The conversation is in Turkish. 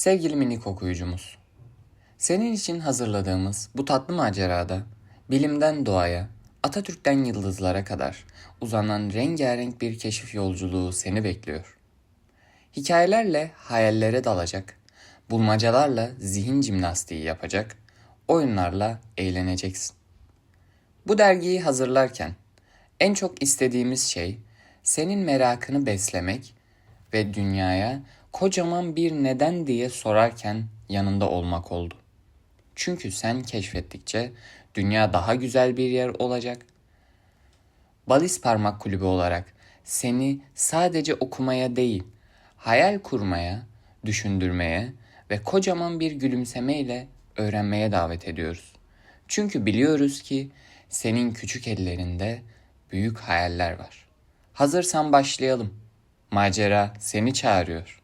Sevgili minik okuyucumuz, senin için hazırladığımız bu tatlı macerada bilimden doğaya, Atatürk'ten yıldızlara kadar uzanan rengarenk bir keşif yolculuğu seni bekliyor. Hikayelerle hayallere dalacak, bulmacalarla zihin jimnastiği yapacak, oyunlarla eğleneceksin. Bu dergiyi hazırlarken en çok istediğimiz şey senin merakını beslemek ve dünyaya kocaman bir neden diye sorarken yanında olmak oldu. Çünkü sen keşfettikçe dünya daha güzel bir yer olacak. Balis Parmak Kulübü olarak seni sadece okumaya değil, hayal kurmaya, düşündürmeye ve kocaman bir gülümsemeyle öğrenmeye davet ediyoruz. Çünkü biliyoruz ki senin küçük ellerinde büyük hayaller var. Hazırsan başlayalım. Macera seni çağırıyor.